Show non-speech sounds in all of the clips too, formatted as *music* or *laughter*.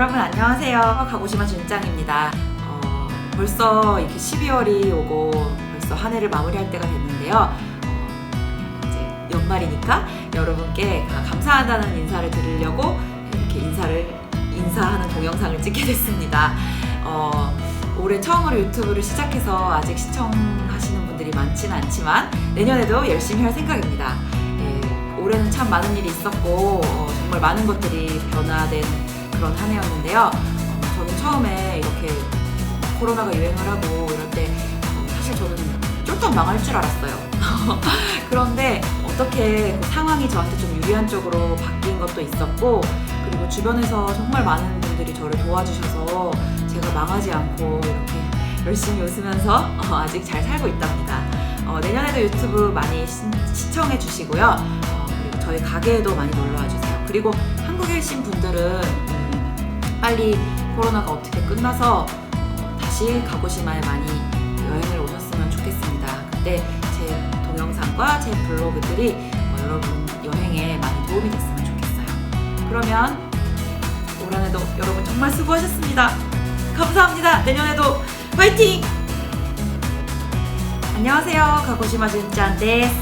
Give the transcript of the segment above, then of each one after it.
안녕하세요. 가고시마 준짱입니다. 어, 벌써 이렇게 12월이 오고 벌써 한 해를 마무리할 때가 됐는데요. 어, 이제 연말이니까 여러분께 감사하다는 인사를 드리려고 이렇게 인사를 인사하는 동영상을 찍게 됐습니다. 어, 올해 처음으로 유튜브를 시작해서 아직 시청하시는 분들이 많지는 않지만 내년에도 열심히 할 생각입니다. 예, 올해는 참 많은 일이 있었고 어, 정말 많은 것들이 변화된 그런 한 해였는데요. 어, 저는 처음에 이렇게 코로나가 유행을 하고 이럴 때 어, 사실 저는 쫄딱 망할 줄 알았어요. *laughs* 그런데 어떻게 그 상황이 저한테 좀 유리한 쪽으로 바뀐 것도 있었고 그리고 주변에서 정말 많은 분들이 저를 도와주셔서 제가 망하지 않고 이렇게 열심히 웃으면서 어, 아직 잘 살고 있답니다. 어, 내년에도 유튜브 많이 시, 청해 주시고요. 어, 그리고 저희 가게에도 많이 놀러 와 주세요. 그리고 한국에 계신 분들은 음, 빨리 코로나가 어떻게 끝나서 어, 다시 가고시마에 많이 여행을 오셨으면 좋겠습니다. 그때 제 동영상과 제 블로그들이 어, 여러분 여행에 많이 도움이 됐으면 좋겠어요. 그러면 올 한해도 여러분 정말 수고하셨습니다. 감사합니다. 내년에도 화이팅! 안녕하세요. 가고시마 준짠です。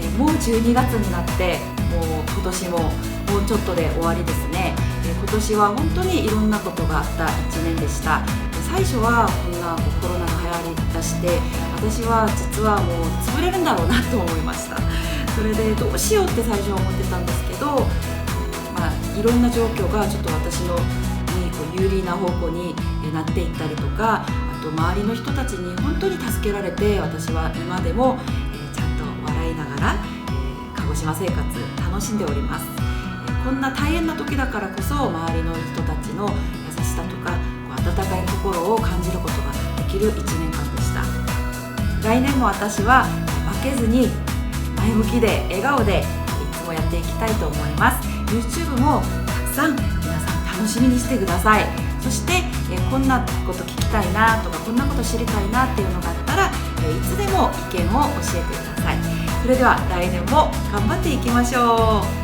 えーもう12月になって、もう今年ももうちょっとで終わりですね。 今年は本当にいろんなことがあった1年でした。最初はこんなコロナが流行りだして、私は実はもう潰れるんだろうなと思いました。それでどうしようって最初は思ってたんですけど、まあ、いろんな状況がちょっと私のにこう有利な方向になっていったりとかあと周りの人たちに本当に助けられて私は今でも、えちゃんと笑いながら、え鹿児島生活楽しんでおります、こんな大変な時だからこそ周りの人たちの優しさとか温かい心を感じることができる1年間でした。来年も私は負けずに前向きで笑顔でいつもやっていきたいと思います。YouTube もたくさん皆さん楽しみにしてください。そして、こんなこと聞きたいなとかこんなこと知りたいなっていうのがあったら、いつでも意見を教えてください。それでは来年も頑張っていきましょう。